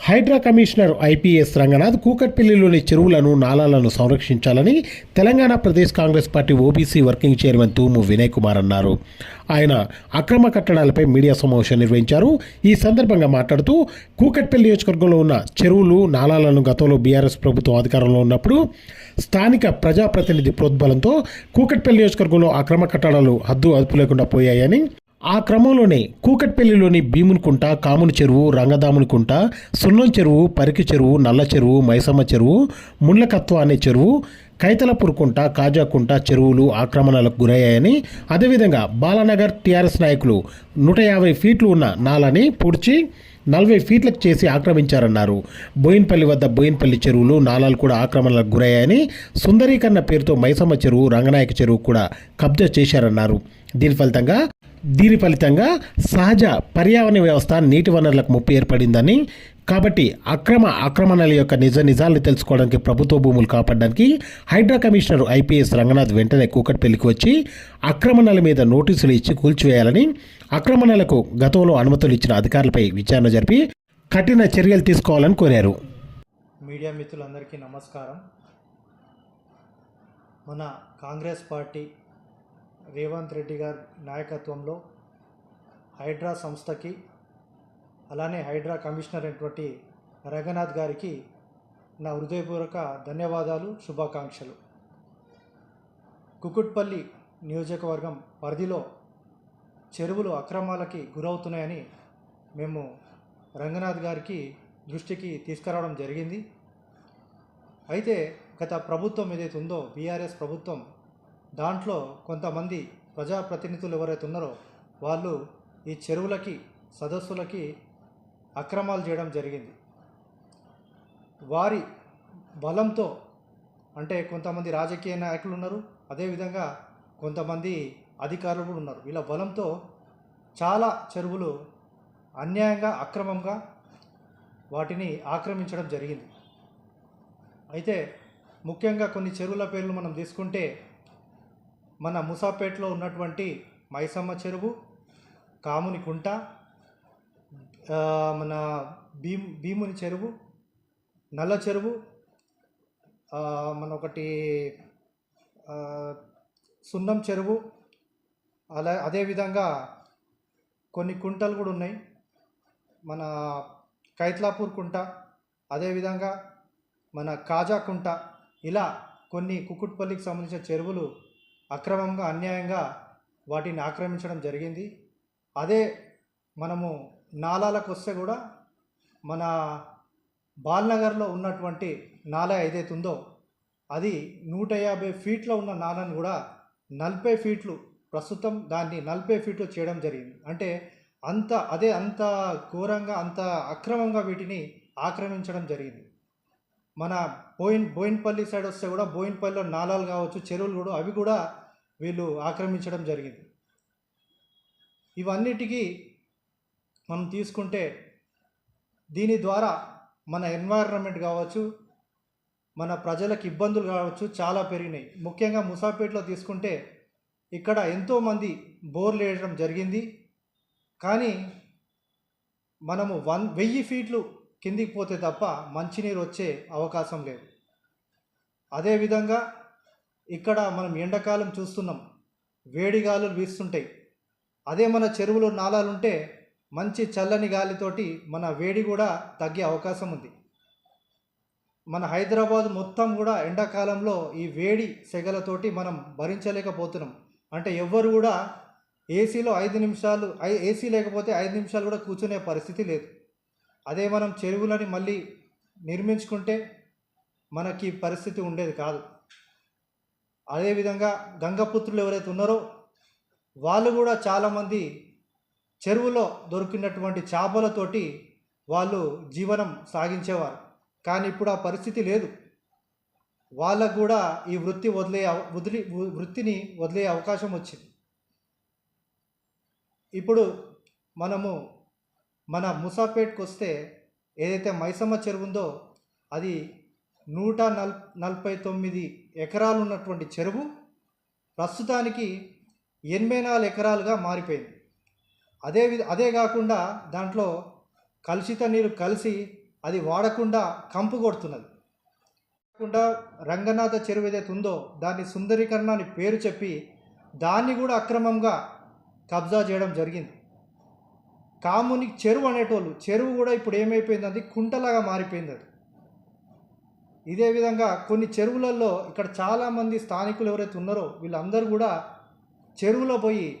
Hydraa commissioner IPS Ranganath కూకట్పల్లిలోని చెరువులను నాలాలను సంరక్షించాలని Telangana Pradesh Congress party OBC working chairman Thumu Vinay Kumar అన్నారు. ఆయన అక్రమ కట్టడాలపై మీడియా సమావేశం నిర్వహించారు. ఈ సందర్భంగా మాట్లాడుతూ కూకట్పల్లి నియోజకవర్గంలో ఉన్న చెరువులు నాలాలను గతంలో బీఆర్ఎస్ ప్రభుత్వం అధికారంలో ఉన్నప్పుడు స్థానిక ప్రజాప్రతినిధి ప్రోద్బలంతో కూకట్పల్లి నియోజకవర్గంలో అక్రమ కట్టడాలు హద్దు అదుపు లేకుండా పోయాయని ఆ క్రమంలోనే కూకట్పల్లిలోని భీమునికుంట కాముని చెరువు రంగదామునికుంట సున్నం చెరువు పరికి చెరువు నల్ల చెరువు మైసమ్మ చెరువు ముండ్లకత్వ అనే చెరువు కైతలపూర్కుంట కాజాకుంట చెరువులు ఆక్రమణలకు గురయ్యాయని అదేవిధంగా బాలానగర్ టీఆర్ఎస్ నాయకులు నూట యాభై ఫీట్లు ఉన్న నాలని పూడ్చి నలభై ఫీట్లకు చేసి ఆక్రమించారన్నారు. బోయిన్పల్లి వద్ద బోయిన్పల్లి చెరువులు నాలాలు కూడా ఆక్రమణలకు గురయ్యాయని సుందరీకరణ పేరుతో మైసమ్మ చెరువు రంగనాయక చెరువు కూడా కబ్జా చేశారన్నారు. దీని ఫలితంగా దీని ఫలితంగా సహజ పర్యావరణ వ్యవస్థ నీటి వనరులకు ముప్పు ఏర్పడిందని కాబట్టి అక్రమ ఆక్రమణల యొక్క నిజ నిజాలను తెలుసుకోవడానికి ప్రభుత్వ భూములు కాపాడడానికి హైడ్రా కమిషనర్ ఐపీఎస్ రంగనాథ్ వెంటనే కూకట్పల్లికి వచ్చి ఆక్రమణల మీద నోటీసులు ఇచ్చి కూల్చివేయాలని ఆక్రమణలకు గతంలో అనుమతులు ఇచ్చిన అధికారులపై విచారణ జరిపి కఠిన చర్యలు తీసుకోవాలని కోరారు. మీడియా మిత్రులందరికీ నమస్కారం. మన కాంగ్రెస్ పార్టీ రేవంత్ రెడ్డి గారి నాయకత్వంలో హైడ్రా సంస్థకి అలానే హైడ్రా కమిషనర్ అయినటువంటి రంగనాథ్ గారికి నా హృదయపూర్వక ధన్యవాదాలు శుభాకాంక్షలు. కుకుట్పల్లి నియోజకవర్గం పరిధిలో చెరువులు అక్రమాలకి గురవుతున్నాయని మేము రంగనాథ్ గారికి దృష్టికి తీసుకురావడం జరిగింది. అయితే గత ప్రభుత్వం ఏదైతే ఉందో బీఆర్ఎస్ ప్రభుత్వం దాంట్లో కొంతమంది ప్రజాప్రతినిధులు ఎవరైతే ఉన్నారో వాళ్ళు ఈ చెరువులకి సదస్సులకి అక్రమాలు చేయడం జరిగింది. వారి బలంతో అంటే కొంతమంది రాజకీయ నాయకులు ఉన్నారు అదేవిధంగా కొంతమంది అధికారులు కూడా ఉన్నారు. వీళ్ళ బలంతో చాలా చెరువులు అన్యాయంగా అక్రమంగా వాటిని ఆక్రమించడం జరిగింది. అయితే ముఖ్యంగా కొన్ని చెరువుల పేర్లు మనం తీసుకుంటే మన ముసాపేటలో ఉన్నటువంటి మైసమ్మ చెరువు కాముని కుంట మన భీమ్ భీముని చెరువు నల్ల చెరువు మన ఒకటి సున్నం చెరువు అలా అదేవిధంగా కొన్ని కుంటలు కూడా ఉన్నాయి. మన కైత్లాపూర్ కుంట అదేవిధంగా మన కాజా కుంట ఇలా కొన్ని కుకుట్పల్లికి సంబంధించిన చెరువులు అక్రమంగా అన్యాయంగా వాటిని ఆక్రమించడం జరిగింది. అదే మనము నాలాలకు వస్తే కూడా మన బాల్నగర్లో ఉన్నటువంటి నాలా ఏదైతే ఉందో అది నూట యాభై ఫీట్లో ఉన్న నాలను కూడా నలభై ఫీట్లు ప్రస్తుతం దాన్ని నలభై ఫీట్లు చేయడం జరిగింది. అంటే అంత అదే అంత ఘోరంగా అంత అక్రమంగా వీటిని ఆక్రమించడం జరిగింది. మన బోయిన్ బోయిన్పల్లి సైడ్ వస్తే కూడా బోయిన్పల్లిలో నాలాలు కావచ్చు చెరువులు కూడా అవి కూడా వీళ్ళు ఆక్రమించడం జరిగింది. ఇవన్నిటికీ మనం తీసుకుంటే దీని ద్వారా మన ఎన్వైరన్మెంట్ కావచ్చు మన ప్రజలకు ఇబ్బందులు కావచ్చు చాలా పెరిగినాయి. ముఖ్యంగా ముసాపేటలో తీసుకుంటే ఇక్కడ ఎంతోమంది బోర్లు వేయడం జరిగింది. కానీ మనము వన్ వెయ్యి ఫీట్లు కిందికి పోతే తప్ప మంచినీరు వచ్చే అవకాశం లేదు. అదేవిధంగా ఇక్కడ మనం ఎండాకాలం చూస్తున్నాం. వేడి గాలులు వీస్తుంటాయి. అదే మన చెరువులు నాలాలు ఉంటే మంచి చల్లని గాలితోటి మన వేడి కూడా తగ్గే అవకాశం ఉంది. మన హైదరాబాద్ మొత్తం కూడా ఎండాకాలంలో ఈ వేడి సెగలతోటి మనం భరించలేకపోతున్నాం. అంటే ఎవ్వరు కూడా ఏసీలో ఐదు నిమిషాలు ఐ ఏసీ లేకపోతే ఐదు నిమిషాలు కూడా కూర్చునే పరిస్థితి లేదు. అదే మనం చెరువులని మళ్ళీ నిర్మించుకుంటే మనకి పరిస్థితి ఉండేది కాదు. అదేవిధంగా గంగపుత్రులు ఎవరైతే ఉన్నారో వాళ్ళు కూడా చాలామంది చెరువులో దొరికినటువంటి చేపలతోటి వాళ్ళు జీవనం సాగించేవారు. కానీ ఇప్పుడు ఆ పరిస్థితి లేదు. వాళ్ళకు కూడా ఈ వృత్తి వదిలే వదిలి వృత్తిని వదిలే అవకాశం వచ్చింది. ఇప్పుడు మనము మన ముసాపేట్కి వస్తే ఏదైతే మైసమ్మ చెరువు ఉందో అది నూట నల్ నలభై తొమ్మిది ఎకరాలు ఉన్నటువంటి చెరువు ప్రస్తుతానికి ఎనభై నాలుగు ఎకరాలుగా మారిపోయింది. అదే విధ అదే కాకుండా దాంట్లో కలుషిత నీరు కలిసి అది వాడకుండా కంపు కొడుతున్నది. కాకుండా రంగనాథ చెరువు ఏదైతే ఉందో దాన్ని సుందరీకరణ అని పేరు చెప్పి దాన్ని కూడా అక్రమంగా కబ్జా చేయడం జరిగింది. కాముని చెరువు అనేటోళ్ళు చెరువు కూడా ఇప్పుడు ఏమైపోయింది అది కుంటలాగా మారిపోయింది అది. ఇదే విధంగా కొన్ని చెరువులలో ఇక్కడ చాలామంది స్థానికులు ఎవరైతే ఉన్నారో వీళ్ళందరూ కూడా చెరువులో పోయి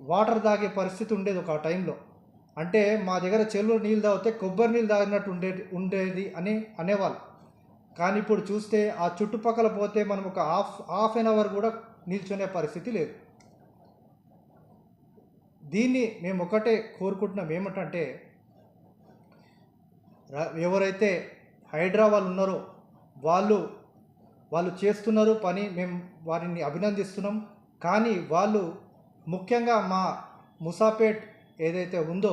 వాటర్ తాగే పరిస్థితి ఉండేది ఒక టైంలో. అంటే మా దగ్గర చెరువులో నీళ్ళు తాగితే కొబ్బరి నీళ్ళు తాగినట్టు ఉండేది ఉండేది అని అనేవాళ్ళు. కానీ ఇప్పుడు చూస్తే ఆ చుట్టుపక్కల పోతే మనం ఒక హాఫ్ హాఫ్ అన్ అవర్ కూడా నిల్చునే పరిస్థితి లేదు. దీన్ని మేము ఒకటే కోరుకుంటున్నాం ఏమిటంటే ర- ఎవరైతే హైదరాబాద్ ఉన్నారో వాళ్ళు వాళ్ళు చేస్తున్నారు పని మేము వారిని అభినందిస్తున్నాం. కానీ వాళ్ళు ముఖ్యంగా మా ముసాపేట్ ఏదైతే ఉందో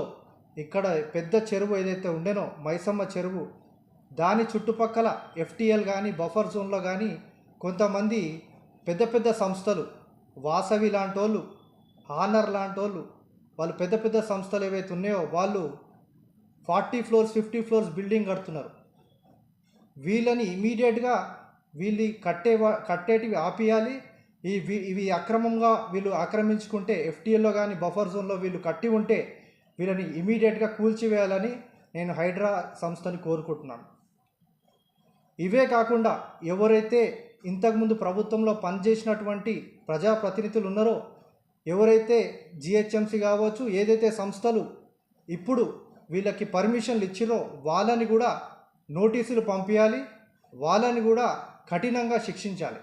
ఇక్కడ పెద్ద చెరువు ఏదైతే ఉండేనో మైసమ్మ చెరువు దాని చుట్టుపక్కల ఎఫ్టీఎల్ కానీ బఫర్ జోన్లో కానీ కొంతమంది పెద్ద పెద్ద సంస్థలు వాసవి లాంటి వాళ్ళు హానర్ లాంటి వాళ్ళు వాళ్ళు పెద్ద పెద్ద సంస్థలు ఏవైతే ఉన్నాయో వాళ్ళు forty floors fifty floors building కడుతున్నారు. వీళ్ళని ఇమీడియట్గా వీళ్ళు కట్టే కట్టేటివి ఆపేయాలి. ఈ ఇవి అక్రమంగా వీళ్ళు ఆక్రమించుకుంటే ఎఫ్టీఎల్లో కానీ బఫర్ జోన్లో వీళ్ళు కట్టి ఉంటే వీళ్ళని ఇమీడియట్గా కూల్చివేయాలని నేను హైడ్రా సంస్థని కోరుకుంటున్నాను. ఇవే కాకుండా ఎవరైతే ఇంతకుముందు ప్రభుత్వంలో పనిచేసినటువంటి ప్రజాప్రతినిధులు ఉన్నారో ఎవరైతే జిహెచ్ఎంసి కావచ్చు ఏదైతే సంస్థలు ఇప్పుడు వీళ్ళకి పర్మిషన్లు ఇచ్చిరో వాళ్ళని కూడా నోటీసులు పంపించాలి వాళ్ళని కూడా కఠినంగా శిక్షించాలి.